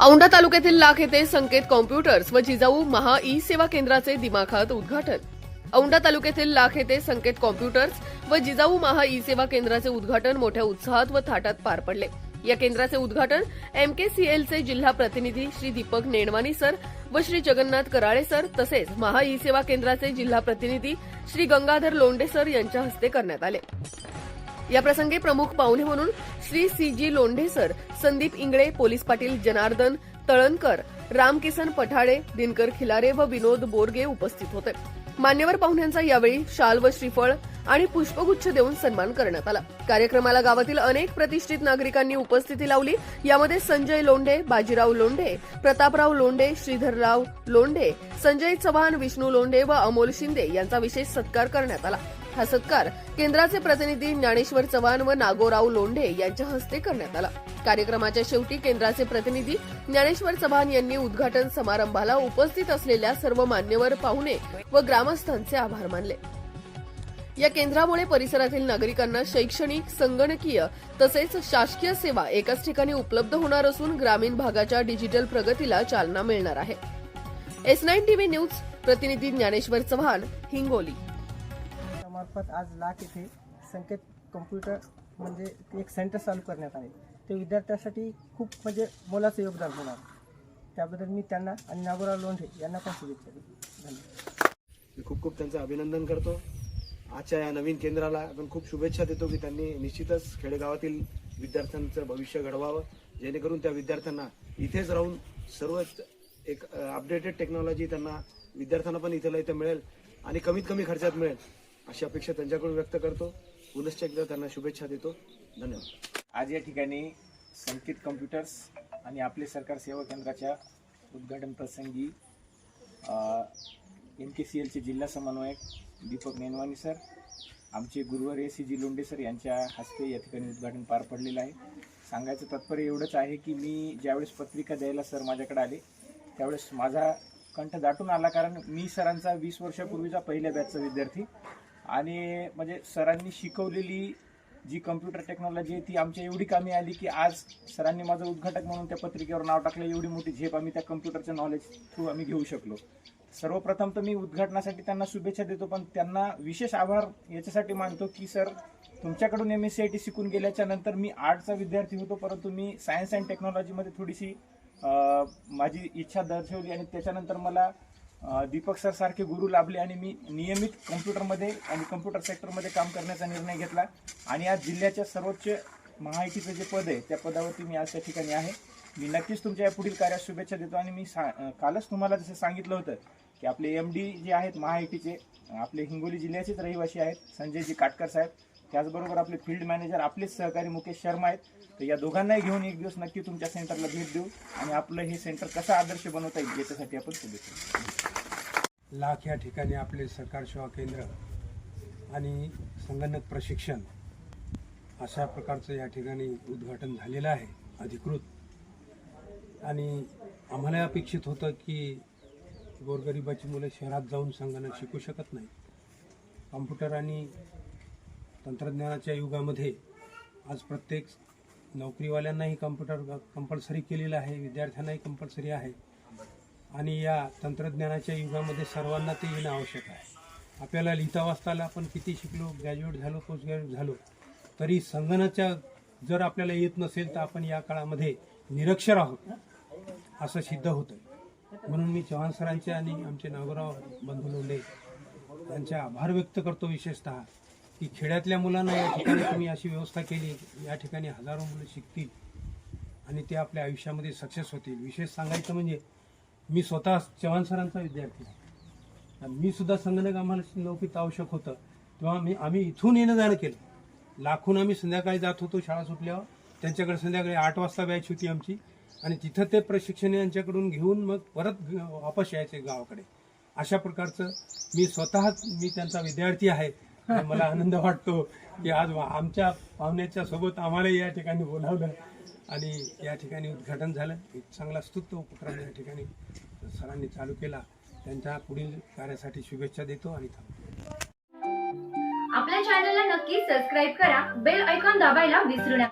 औंढा तालुक्यातील लाख येथे संकेत कॉम्प्युटर्स व जिजाऊ महा ई सेवा केंद्राचे दिमाखात उद्घाटन. औंढा तालुक्यातील लाख येथे संकेत कॉम्प्युटर्स व जिजाऊ महा ई सेवा केंद्राचे उद्घाटन मोठ्या उत्साहात व थाटात पार पडले. या केंद्राचे उद्घाटन एमकेसीएलचे जिल्हा प्रतिनिधी श्री दीपक नेणवानी सर व श्री जगन्नाथ कराळे सर तसेच महा ई सेवा केंद्राचे जिल्हा प्रतिनिधी श्री गंगाधर लोंडे सर यांच्या हस्ते करण्यात आले. या प्रसंगी प्रमुख पाहुणे म्हणून Shri C G Londhe sir Sandeep Ingale police Patil Janardan Talankar Ramkisan Pathade Dinkar Khilare व विनोद बोरगे उपस्थित होते. मान्यवर पाहुण्यांचा यावेळी शाल व श्रीफळ आणि पुष्पगुच्छ देऊन सन्मान करण्यात आला. कार्यक्रमाला गावातील अनेक प्रतिष्ठित नागरिकांनी उपस्थिती लावली. यामध्ये संजय लोंढे बाजीराव लोंढे प्रतापराव लोंढे श्रीधरराव लोंढे संजय चव्हाण विष्णू लोंढे व अमोल शिंदे यांचा विशेष सत्कार करण्यात आला. हा सत्कार केंद्राचे प्रतिनिधी ज्ञानेश्वर चव्हाण व नागोराव लोंढे यांच्या हस्ते करण्यात आला. कार्यक्रमाच्या शेवटी केंद्राचे प्रतिनिधी ज्ञानेश्वर चव्हाण यांनी उद्घाटन समारंभाला उपस्थित असलेल्या सर्व मान्यवर पाहुणे व ग्रामस्थांचे आभार मानले. या केंद्रामुळे परिसरातील नागरिकांना शैक्षणिक संगणकीय तसेच शासकीय सेवा एकाच ठिकाणी उपलब्ध होणार असून ग्रामीण भागाच्या डिजिटल प्रगतीला चालना मिळणार आहे. एस नाईन टीव्ही न्यूज प्रतिनिधी ज्ञानेश्वर चव्हाण हिंगोली. मार्फत आज लाख येथे संकेत कम्प्युटर म्हणजे एक सेंटर चालू करण्यात आले. ते विद्यार्थ्यांसाठी खूप म्हणजे मोलाचं योगदान होणार. त्याबद्दल मी त्यांना आणि नागोराव लोंढे यांना पण शुभेच्छा देतो. धन्यवाद. मी खूप खूप त्यांचं अभिनंदन करतो. आजच्या या नवीन केंद्राला आपण खूप शुभेच्छा देतो की त्यांनी निश्चितच खेडेगावातील विद्यार्थ्यांचं भविष्य घडवावं. जेणेकरून त्या विद्यार्थ्यांना इथेच राहून सर्वच एक अपडेटेड टेक्नॉलॉजी त्यांना विद्यार्थ्यांना पण इथं इथं मिळेल आणि कमीत कमी खर्चात मिळेल. अशी अपेक्षा त्यांच्याकडून व्यक्त करतो. पुनश्च एकदा त्यांना शुभेच्छा देतो. धन्यवाद. आज या ठिकाणी संकेत कम्प्युटर्स आणि आपले सरकार सेवा केंद्राच्या उद्घाटन प्रसंगी एम के सी एलचे जिल्हा समन्वयक दीपक नेनवानी सर आमचे गुरुवार ए सी जी लोंडे सर यांच्या हस्ते या ठिकाणी उद्घाटन पार पडलेलं आहे. सांगायचं तात्पर्य एवढंच आहे की मी ज्यावेळेस पत्रिका द्यायला सर माझ्याकडे आले त्यावेळेस माझा कंठ दाटून आला कारण मी सरांचा वीस वर्षापूर्वीचा पहिल्या बॅचचा विद्यार्थी. आणि म्हणजे सरांनी शिकवलेली जी कम्प्युटर टेक्नॉलॉजी आहे ती आमच्या एवढी कामी आली की आज सरांनी माझं उद्घाटक म्हणून त्या पत्रिकेवर नाव टाकलं एवढी मोठी झेप आम्ही त्या कम्प्युटरच्या नॉलेज थ्रू आम्ही घेऊ शकलो. सर्वप्रथम तर मी उद्घाटनासाठी त्यांना शुभेच्छा देतो पण त्यांना विशेष आभार याच्यासाठी मानतो की सर तुमच्याकडून M S C I T शिकून गेल्याच्यानंतर मी आर्टचा विद्यार्थी होतो परंतु मी सायन्स अँड टेक्नॉलॉजीमध्ये थोडीशी माझी इच्छा दर्शवली आणि त्याच्यानंतर मला दीपक सर सारखे गुरु लाभले आणि मी नियमित कम्प्युटरमध्ये आणि कम्प्युटर सेक्टरमध्ये काम करण्याचा निर्णय घेतला. आणि आज जिल्ह्याच्या सर्वोच्च महाआयटीचं जे पद आहे त्या पदावरती मी आज त्या ठिकाणी आहे. मी नक्कीच तुमच्या या पुढील कार्यात शुभेच्छा देतो आणि मी सा कालच तुम्हाला जसं सांगितलं होतं की आपले एम डी जे आहेत महाआयटीचे आपले हिंगोली जिल्ह्याचेच रहिवासी आहेत. संजयजी काटकर साहेब त्याचबरोबर आपले फील्ड मॅनेजर आपलेच सहकारी मुकेश शर्मा आहेत. तर या दोघांनाही घेऊन एक दिवस नक्की तुमच्या सेंटरला भेट देऊ आणि आपलं हे सेंटर कसं आदर्श बनवता येईल याच्यासाठी आपण शुभेच्छा लाख या ठिकाणी आपले सरकार सेवा केंद्र आणि संगणक प्रशिक्षण अशा प्रकारचं या ठिकाणी उद्घाटन झालेलं आहे अधिकृत. आणि आम्हाला अपेक्षित होतं की गोरगरिबाची मुलं शहरात जाऊन संगणक शिकू शकत नाही कॉम्प्युटर आणि तंत्रज्ञानाच्या युगामध्ये आज प्रत्येक नोकरीवाल्यांनाही कम्प्युटर कंपल्सरी केलेलं आहे विद्यार्थ्यांनाही कंपल्सरी आहे. आणि या तंत्रज्ञानाच्या युगामध्ये सर्वांना ते येणं आवश्यक आहे. आपल्याला लिहिता वाचताला आपण किती शिकलो ग्रॅज्युएट झालो पोस्ट ग्रॅज्युएट झालो तरी संगणकाच्या जर आपल्याला येत नसेल तर आपण या काळामध्ये निरक्षर आहोत. असं सिद्ध होतं म्हणून मी चव्हाण सरांचे आणि आमचे नागोराव बंधू लोंढे यांचे आभार व्यक्त करतो विशेषतः. की खेड्यातल्या मुलांना या ठिकाणी तुम्ही अशी व्यवस्था केली या ठिकाणी हजारो मुलं शिकतील आणि ते आपल्या आयुष्यामध्ये सक्सेस होतील. विशेष सांगायचं म्हणजे मी स्वतः चव्हाण सरांचा विद्यार्थी आहे. आणि मी सुद्धा संगणक आम्हाला नोकरीत आवश्यक होतं. तेव्हा मी आम्ही इथून येणं जाणं केलं. लाखून आम्ही संध्याकाळी जात होतो शाळा सुटल्यावर. त्यांच्याकडे संध्याकाळी आठ वाजता बॅच होती आमची. आणि तिथं ते प्रशिक्षण यांच्याकडून घेऊन मग परत वापस यायचे गावाकडे. अशा प्रकारचं मी स्वतःच मी त्यांचा विद्यार्थी आहे. मला आनंद वाटतो की आज आमच्या पाहुण्याच्या सोबत आम्हाला या ठिकाणी बोलावलं आणि या ठिकाणी उद्घाटन झालं. एक चांगला स्तुत्व उपक्रम या ठिकाणी सरांनी चालू केला. त्यांच्या पुढील कार्यासाठी शुभेच्छा देतो आणि थांबतो. आपल्या चॅनलला नक्की सबस्क्राईब करा. बेल ऐकॉन दाबायला विसरू नका.